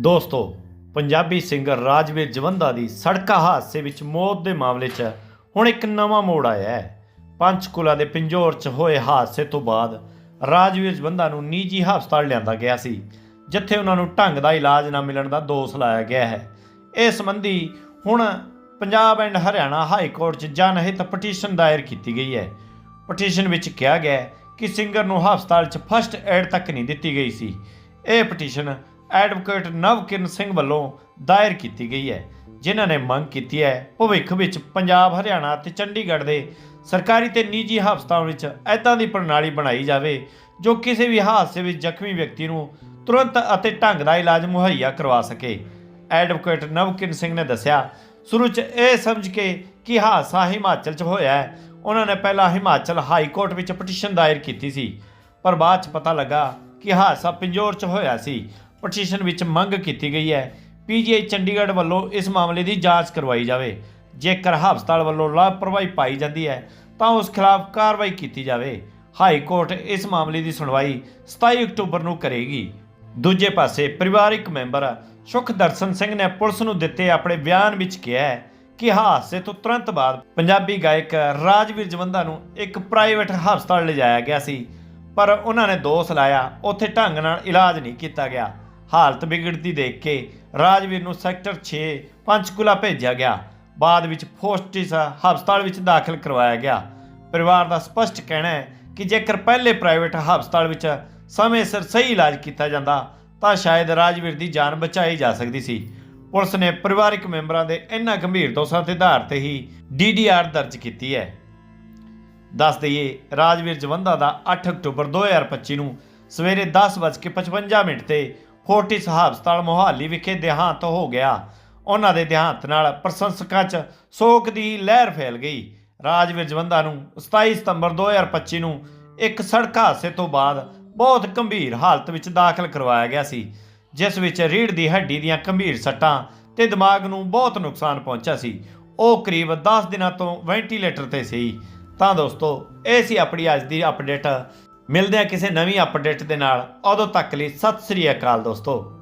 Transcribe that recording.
ਦੋਸਤੋ, ਪੰਜਾਬੀ ਸਿੰਗਰ ਰਾਜਵੀਰ ਜਵੰਦਾ ਦੀ ਸੜਕਾ ਹਾਦਸੇ ਵਿੱਚ ਮੌਤ ਦੇ ਮਾਮਲੇ 'ਚ ਹੁਣ ਇੱਕ ਨਵਾਂ ਮੋੜ ਆਇਆ ਹੈ। ਪੰਚਕੁਲਾ ਦੇ ਪਿੰਜੌਰ 'ਚ ਹੋਏ ਹਾਦਸੇ ਤੋਂ ਬਾਅਦ ਰਾਜਵੀਰ ਜਵੰਦਾ ਨੂੰ ਨਿੱਜੀ ਹਸਪਤਾਲ ਲਿਆਂਦਾ ਗਿਆ ਸੀ, ਜਿੱਥੇ ਉਹਨਾਂ ਨੂੰ ਢੰਗ ਦਾ ਇਲਾਜ ਨਾ ਮਿਲਣ ਦਾ ਦੋਸ਼ ਲਾਇਆ ਗਿਆ ਹੈ। ਇਸ ਸੰਬੰਧੀ ਹੁਣ Punjab and Haryana high court 'ਚ ਜਨਹਿਤ ਪਟੀਸ਼ਨ ਦਾਇਰ ਕੀਤੀ ਗਈ ਹੈ। ਪਟੀਸ਼ਨ ਵਿੱਚ ਕਿਹਾ ਗਿਆ ਕਿ ਸਿੰਗਰ ਨੂੰ ਹਸਪਤਾਲ 'ਚ ਫਸਟ ਐਡ ਤੱਕ ਨਹੀਂ ਦਿੱਤੀ ਗਈ ਸੀ। ਇਹ ਪਟੀਸ਼ਨ ਐਡਵੋਕੇਟ ਨਵਕਿਰਨ ਸਿੰਘ ਵੱਲੋਂ ਦਾਇਰ ਕੀਤੀ ਗਈ ਹੈ, ਜਿਨ੍ਹਾਂ ਨੇ ਮੰਗ ਕੀਤੀ ਹੈ ਭਵਿੱਖ ਵਿੱਚ ਪੰਜਾਬ, ਹਰਿਆਣਾ ਅਤੇ ਚੰਡੀਗੜ੍ਹ ਦੇ ਸਰਕਾਰੀ ਤੇ ਨਿੱਜੀ ਹਸਪਤਾਲਾਂ ਵਿੱਚ ਐਦਾਂ ਦੀ ਪ੍ਰਣਾਲੀ ਬਣਾਈ ਜਾਵੇ, ਜੋ ਕਿਸੇ ਵੀ ਹਾਦਸੇ ਵਿੱਚ ਜ਼ਖਮੀ ਵਿਅਕਤੀ ਨੂੰ ਤੁਰੰਤ ਅਤੇ ਢੰਗ ਦਾ ਇਲਾਜ ਮੁਹੱਈਆ ਕਰਵਾ ਸਕੇ। ਐਡਵੋਕੇਟ ਨਵਕਿਰਨ ਸਿੰਘ ਨੇ ਦੱਸਿਆ, ਸ਼ੁਰੂ 'ਚ ਇਹ ਸਮਝ ਕੇ ਕਿ ਹਾਦਸਾ ਹਿਮਾਚਲ 'ਚ ਹੋਇਆ ਹੈ। ਉਹਨਾਂ ਨੇ ਪਹਿਲਾਂ ਹਿਮਾਚਲ ਹਾਈ ਕੋਰਟ ਵਿੱਚ ਪਟੀਸ਼ਨ ਦਾਇਰ ਕੀਤੀ ਸੀ, ਪਰ ਬਾਅਦ 'ਚ ਪਤਾ ਲੱਗਾ ਕਿ ਹਾਦਸਾ ਪਿੰਜੌਰ 'ਚ ਹੋਇਆ ਸੀ ਪਟੀਸ਼ਨ ਵਿੱਚ ਮੰਗ ਕੀਤੀ ਗਈ ਹੈ। ਪੀਜੀਆਈ ਚੰਡੀਗੜ੍ਹ ਵੱਲੋਂ ਇਸ ਮਾਮਲੇ ਦੀ ਜਾਂਚ ਕਰਵਾਈ ਜਾਵੇ। ਜੇਕਰ ਹਸਪਤਾਲ ਵੱਲੋਂ ਲਾਪਰਵਾਹੀ ਪਾਈ ਜਾਂਦੀ ਹੈ, ਤਾਂ ਉਸ ਖਿਲਾਫ ਕਾਰਵਾਈ ਕੀਤੀ ਜਾਵੇ। ਹਾਈ ਕੋਰਟ ਇਸ ਮਾਮਲੇ ਦੀ ਸੁਣਵਾਈ 27 ਅਕਤੂਬਰ ਨੂੰ ਕਰੇਗੀ। ਦੂਜੇ ਪਾਸੇ ਪਰਿਵਾਰਿਕ ਮੈਂਬਰ ਸੁਖਦਰਸ਼ਨ ਸਿੰਘ ਨੇ ਪੁਲਿਸ ਨੂੰ ਦਿੱਤੇ ਆਪਣੇ ਬਿਆਨ ਵਿੱਚ ਕਿਹਾ ਹੈ ਕਿ ਹਾਦਸੇ ਤੋਂ ਤੁਰੰਤ ਬਾਅਦ ਪੰਜਾਬੀ ਗਾਇਕ ਰਾਜਵੀਰ ਜਵੰਦਾ ਨੂੰ ਇੱਕ ਪ੍ਰਾਈਵੇਟ ਹਸਪਤਾਲ ਲਿਜਾਇਆ ਗਿਆ ਸੀ, ਪਰ ਉਹਨਾਂ ਨੇ ਦੋਸ਼ ਲਾਇਆ। ਉੱਥੇ ਢੰਗ ਨਾਲ ਇਲਾਜ ਨਹੀਂ ਕੀਤਾ ਗਿਆ। ਹਾਲਤ ਵਿਗੜਦੀ ਦੇਖ ਕੇ ਰਾਜਵੀਰ ਨੂੰ ਸੈਕਟਰ 6 ਪੰਚਕੂਲਾ ਭੇਜਿਆ ਗਿਆ। ਬਾਅਦ ਵਿੱਚ ਫੋਸਟਿਸ ਹਸਪਤਾਲ ਵਿੱਚ ਦਾਖਲ ਕਰਵਾਇਆ ਗਿਆ। ਪਰਿਵਾਰ ਦਾ ਸਪਸ਼ਟ ਕਹਿਣਾ ਹੈ ਕਿ ਜੇਕਰ ਪਹਿਲੇ ਪ੍ਰਾਈਵੇਟ ਹਸਪਤਾਲ ਵਿੱਚ ਸਮੇਂ ਸਿਰ ਸਹੀ ਇਲਾਜ ਕੀਤਾ ਜਾਂਦਾ, ਤਾਂ ਸ਼ਾਇਦ ਰਾਜਵੀਰ ਦੀ ਜਾਨ ਬਚਾਈ ਜਾ ਸਕਦੀ ਸੀ। ਪੁਲਿਸ ਨੇ ਪਰਿਵਾਰਕ ਮੈਂਬਰਾਂ ਦੇ ਇਹਨਾਂ ਗੰਭੀਰ ਦੋਸ਼ਾਂ ਦੇ ਆਧਾਰ ਤੇ ਹੀ ਡੀਡੀਆਰ ਦਰਜ ਕੀਤੀ ਹੈ। ਦੱਸ ਦਈਏ, ਰਾਜਵੀਰ ਜਵੰਦਾ ਦਾ 8 ਅਕਤੂਬਰ 2025 ਨੂੰ ਸਵੇਰੇ 10:55 ਮਿੰਟ ਤੇ ਫੋਰਟਿਸ ਹਸਪਤਾਲ ਮੋਹਾਲੀ ਵਿਖੇ ਦੇਹਾਂਤ ਹੋ ਗਿਆ। ਉਹਨਾਂ ਦੇ ਦੇਹਾਂਤ ਨਾਲ ਪ੍ਰਸ਼ੰਸਕਾਂ 'ਚ ਸੋਗ ਦੀ ਲਹਿਰ ਫੈਲ ਗਈ। ਰਾਜਵੀਰ ਜਵੰਦਾ ਨੂੰ 27 ਸਤੰਬਰ 2025 ਨੂੰ ਇੱਕ ਸੜਕ ਹਾਦਸੇ ਤੋਂ ਬਾਅਦ ਬਹੁਤ ਗੰਭੀਰ ਹਾਲਤ ਵਿੱਚ ਦਾਖਲ ਕਰਵਾਇਆ ਗਿਆ ਸੀ, ਜਿਸ ਵਿੱਚ ਰੀੜ੍ਹ ਦੀ ਹੱਡੀ ਦੀਆਂ ਗੰਭੀਰ ਸੱਟਾਂ ਤੇ ਦਿਮਾਗ ਨੂੰ ਬਹੁਤ ਨੁਕਸਾਨ ਪਹੁੰਚਿਆ ਸੀ। ਉਹ ਕਰੀਬ 10 ਦਿਨਾਂ ਤੋਂ ਵੈਂਟੀਲੇਟਰ ਤੇ ਸੀ। ਤਾਂ ਦੋਸਤੋ, ਇਹ ਸੀ ਆਪਣੀ ਅੱਜ ਦੀ ਅਪਡੇਟ ਮਿਲਦੇ ਹਾਂ ਕਿਸੇ ਨਵੀਂ ਅਪਡੇਟ ਦੇ ਨਾਲ। ਉਦੋਂ ਤੱਕ ਲਈ ਸਤਿ ਸ੍ਰੀ ਅਕਾਲ ਦੋਸਤੋ।